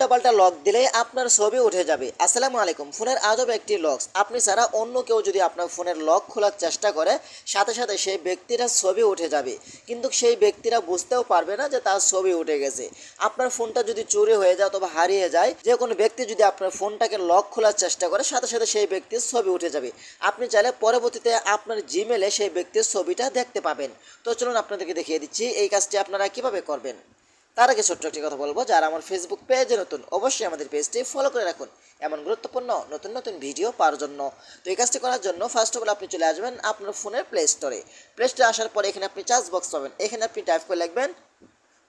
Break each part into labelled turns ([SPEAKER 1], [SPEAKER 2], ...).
[SPEAKER 1] উল্টাপাল্টা লক দিলে আপনার ছবি উঠে যাবে। আসসালামু আলাইকুম। ফোনের আজব একটি লক আপনি ছাড়া অন্য কেউ যদি আপনার ফোনের লক খোলার চেষ্টা করে, সাথে সাথে সেই ব্যক্তিরা ছবি উঠে যাবে। কিন্তু সেই ব্যক্তিরা বুঝতেও পারবে না যে তার ছবি উঠে গেছে। আপনার ফোনটা যদি চুরি হয়ে যায় অথবা হারিয়ে যায়, যে কোনো ব্যক্তি যদি আপনার ফোনটাকে লক খোলার চেষ্টা করে, সাথে সাথে সেই ব্যক্তির ছবি উঠে যাবে। আপনি চাইলে পরবর্তীতে আপনার জিমেলে সেই ব্যক্তির ছবিটা দেখতে পাবেন। তো চলুন আপনাদেরকে দেখিয়ে দিচ্ছি এই কাজটি আপনারা কীভাবে করবেন। তার আগে ছোট্ট একটি কথা বলব, যারা আমার ফেসবুক পেজে নতুন, অবশ্যই আমাদের পেজটি ফলো করে রাখুন। এমন গুরুত্বপূর্ণ, নতুন নতুন ভিডিও পাওয়ার জন্য। তো এই কাজটি করার জন্য ফার্স্ট অফ অল আপনি চলে আসবেন আপনার ফোনের প্লে স্টোরে প্লে স্টোরে আসার পরে এখানে আপনি চার্জ বক্স পাবেন। এখানে আপনি টাইপ করে লিখবেন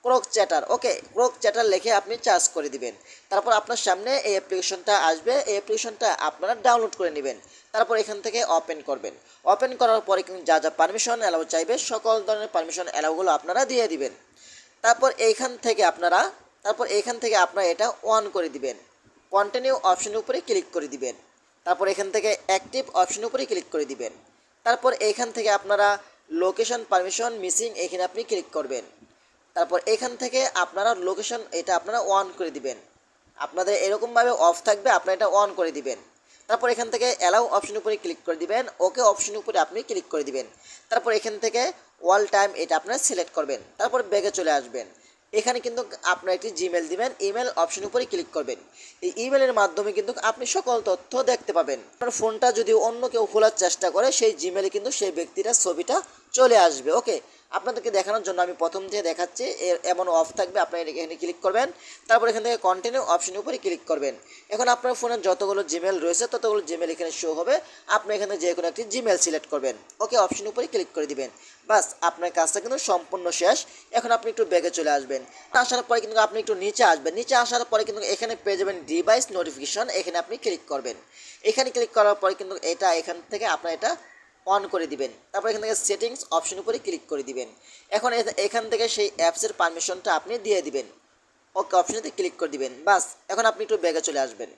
[SPEAKER 1] ক্রোক চ্যাটার ওকে ক্রোক চ্যাটার লিখে আপনি চার্জ করে দিবেন। তারপর আপনার সামনে এই অ্যাপ্লিকেশনটা আসবে, এই অ্যাপ্লিকেশনটা আপনারা ডাউনলোড করে নেবেন। তারপর এখান থেকে ওপেন করবেন। ওপেন করার পরে কিন্তু যা যা পারমিশন অ্যালাউ চাইবে, সকল ধরনের পারমিশন অ্যালাউগুলো আপনারা দিয়ে দিবেন। তারপর এইখান থেকে আপনারা, তারপর এইখান থেকে আপনারা এটা অন করে দিবেন। কন্টিনিউ অপশনের উপরে ক্লিক করে দিবেন। তারপর এখান থেকে অ্যাক্টিভ অপশনের উপরে ক্লিক করে দিবেন। তারপর এইখান থেকে আপনারা লোকেশন পারমিশন মিসিং এখানে আপনি ক্লিক করবেন। তারপর এখান থেকে আপনারা লোকেশন এটা আপনারা অন করে দিবেন। আপনাদের এরকমভাবে অফ থাকবে, আপনারা এটা অন করে দিবেন। তারপর এখান থেকে অ্যালাউ অপশন উপরে ক্লিক করে দিবেন। ওকে অপশন উপরে আপনি ক্লিক করে দিবেন। তারপর এখান থেকে ওয়াল টাইম এটা আপনারা সিলেক্ট করবেন, তারপর ব্যাগে চলে আসবেন। এখানে কিন্তু আপনার একটি জিমেল দিবেন ইমেল অপশন উপরে ক্লিক করবেন। এই ইমেলের মাধ্যমে কিন্তু আপনি সকল তথ্য দেখতে পাবেন। আপনার ফোনটা যদি অন্য কেউ খোলার চেষ্টা করে, সেই জিমেলে কিন্তু সেই ব্যক্তিটার ছবিটা চলে আসবে ওকে আপনাদেরকে দেখানোর জন্য আমি প্রথম থেকে দেখাচ্ছি এমন অফ থাকবে, আপনার এখানে ক্লিক করবেন। তারপর এখান থেকে কন্টিনিউ অপশনের উপরে ক্লিক করবেন। এখন আপনার ফোনের যতগুলো জিমেল রয়েছে, ততগুলো জিমেল এখানে শো হবে। আপনি এখানে যে কোনো একটি জিমেল সিলেক্ট করবেন। ওকে অপশন উপরে ক্লিক করে দিবেন। বাস আপনার কাজটা কিন্তু সম্পূর্ণ শেষ। এখন আপনি একটু ব্যাগে চলে আসবেন। আসার পরে কিন্তু আপনি একটু নিচে আসবেন। নিচে আসার পরে কিন্তু এখানে পেয়ে যাবেন ডিভাইস নোটিফিকেশন এখানে আপনি ক্লিক করবেন। এখানে ক্লিক করার পরে কিন্তু এটা এখান থেকে আপনার এটা অন করে দিবেন। তারপর এখান থেকে সেটিংস অপশন উপরে ক্লিক করে দিবেন। এখন এখান থেকে সেই অ্যাপসের পারমিশনটা আপনি দিয়ে দিবেন। ওকে অপশনেতে ক্লিক করে দিবেন। বাস, এখন আপনি একটু ব্যাগে চলে আসবেন।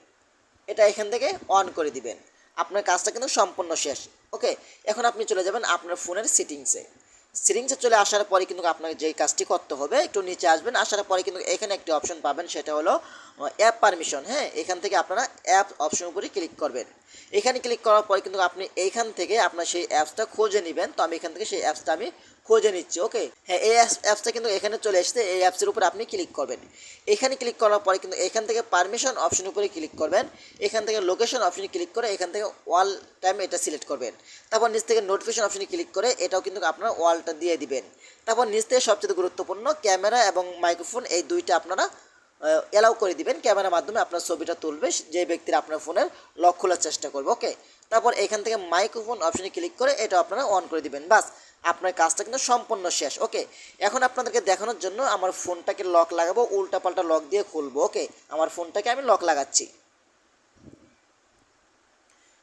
[SPEAKER 1] এটা এখান থেকে অন করে দিবেন। আপনার কাজটা কিন্তু সম্পূর্ণ শেষ। ওকে এখন আপনি চলে যাবেন আপনার ফোনের সেটিংসে সেটিংসে চলে আসার পরে কিন্তু আপনাকে যেই কাজটি করতে হবে, একটু নিচে আসবেন, আসার পরে কিন্তু এখানে একটি অপশন পাবেন, সেটা হলো অ্যাপ পারমিশন হ্যাঁ? এখান থেকে আপনারা অ্যাপ অপশন উপরে ক্লিক করবেন। এখানে ক্লিক করার পরে কিন্তু আপনি এইখান থেকে আপনার সেই অ্যাপসটা খুঁজে নেবেন। তো আমি এখান থেকে সেই অ্যাপসটা আমি খুঁজে নিচ্ছি ওকে হ্যাঁ এই অ্যাপসটা কিন্তু এখানে চলে এসেছে, এই অ্যাপসের উপর আপনি ক্লিক করবেন। এখানে ক্লিক করার পরে কিন্তু এখান থেকে পারমিশন অপশন উপরে ক্লিক করবেন। এখান থেকে লোকেশন অপশনে ক্লিক করে এখান থেকে ওয়াল টাইম এটা সিলেক্ট করবেন। তারপর নিচ থেকে নোটিফিকেশন অপশনে ক্লিক করে এটাও কিন্তু আপনার ওয়ালটা দিয়ে দিবেন। তারপর নিচ থেকে সবচেয়ে গুরুত্বপূর্ণ ক্যামেরা এবং মাইক্রোফোন এই দুইটা আপনারা অ্যালাউ করে দিবেন ক্যামেরার মাধ্যমে আপনার ছবিটা তুলবে, যে ব্যক্তির আপনার ফোনের লক খোলার চেষ্টা করবে ওকে তারপর এখান থেকে মাইক্রোফোন অপশনে ক্লিক করে এটা আপনারা অন করে দিবেন, বাস। আপনার কাজটা কিন্তু সম্পূর্ণ শেষ ওকে এখন আপনাদেরকে দেখানোর জন্য আমার ফোনটাকে লক লাগাবো, উল্টাপাল্টা লক দিয়ে খুলবো ওকে আমার ফোনটাকে আমি লক লাগাচ্ছি।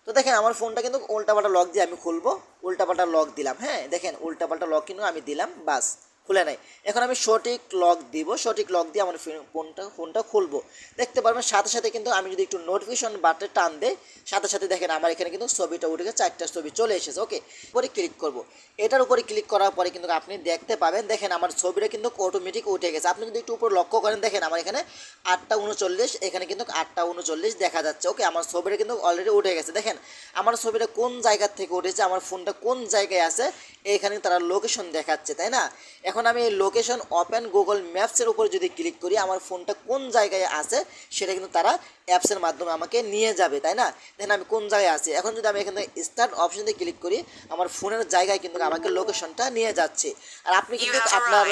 [SPEAKER 1] তো দেখেন, আমার ফোনটা কিন্তু উল্টাপাল্টা লক দিয়ে আমি খুলবো, উল্টাপাল্টা লক দিলাম হ্যাঁ? দেখেন, উল্টাপাল্টা লক কিন্তু আমি দিলাম, বাস। খুলে নেয় এখন আমি সঠিক লক দিব, সঠিক লক দিয়ে আমার ফোনটা ফোনটা খুলবো। দেখতে পারবেন, সাথে সাথে কিন্তু আমি যদি একটু নোটিফিকেশন বাটে টান দেই, সাথে সাথে দেখেন আমার এখানে কিন্তু ছবিটা উঠে গেছে, চারটা ছবি চলে এসেছে ওকে উপরে ক্লিক করব। এটার উপরে ক্লিক করার পরে কিন্তু আপনি দেখতে পাবেন, দেখেন আমার ছবিটা কিন্তু অটোমেটিক উঠে গেছে। আপনি যদি একটু উপর লক্ষ্য করেন, দেখেন আমার এখানে আটটা উনচল্লিশ, এখানে কিন্তু আটটা উনচল্লিশ দেখা যাচ্ছে ওকে আমার ছবিটা কিন্তু অলরেডি উঠে গেছে। দেখেন, আমার ছবিটা কোন জায়গা থেকে উঠেছে, আমার ফোনটা কোন জায়গায় আছে, এখানে তারা লোকেশন দেখাচ্ছে, তাই না? এখন আমি লোকেশন ওপেন গুগল ম্যাপসের উপর যদি ক্লিক করি আমার ফোনটা কোন জায়গায় আছে সেটা কিন্তু তারা অ্যাপসের মাধ্যমে আমাকে নিয়ে যাবে তাই না? দেখেন আমি কোন জায়গায় আছি? এখন যদি আমি এখান থেকে স্টার্ট অপশনে ক্লিক করি আমার ফোনের জায়গায় কিন্তু আমাকে লোকেশনটা নিয়ে যাচ্ছে। আর আপনি কিন্তু আপনার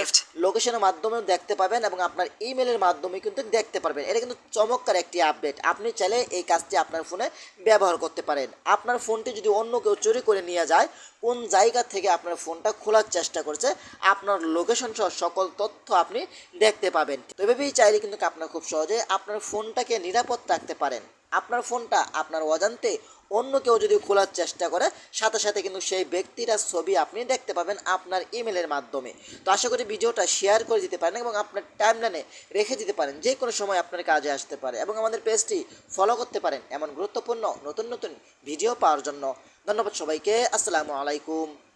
[SPEAKER 1] লোকেশনের মাধ্যমেও দেখতে পাবেন এবং আপনার ইমেলের মাধ্যমে কিন্তু দেখতে পারবেন। এটা কিন্তু চমৎকার একটি আপডেট আপনি চাইলে এই কাজটি আপনার ফোনে ব্যবহার করতে পারেন। আপনার ফোনটি যদি অন্য কেউ চুরি করে নিয়ে যায় কোন জায়গা থেকে আপনার ফোনটা খোলার চেষ্টা করছে আপনার লোকেশন সহ সকল তথ্য আপনি দেখতে পাবেন। তো এভাবেই চাইলে কিন্তু আপনার খুব সহজে আপনার ফোনটাকে নিরাপদ রাখতে পারেন। আপনার ফোনটা আপনার অজান্তে অন্য কেউ যদি খোলার চেষ্টা করে, সাথে সাথে কিন্তু সেই ব্যক্তিরা ছবি আপনি দেখতে পাবেন আপনার ইমেলের মাধ্যমে। তো আশা করি ভিডিওটা শেয়ার করে দিতে পারেন এবং আপনার টাইমলাইনে রেখে দিতে পারেন, যে কোনো সময় আপনার কাজে আসতে পারে এবং আমাদের পেজটি ফলো করতে পারেন এমন গুরুত্বপূর্ণ নতুন নতুন ভিডিও পাওয়ার জন্য। ধন্যবাদ সবাইকে, আসসালামু আলাইকুম।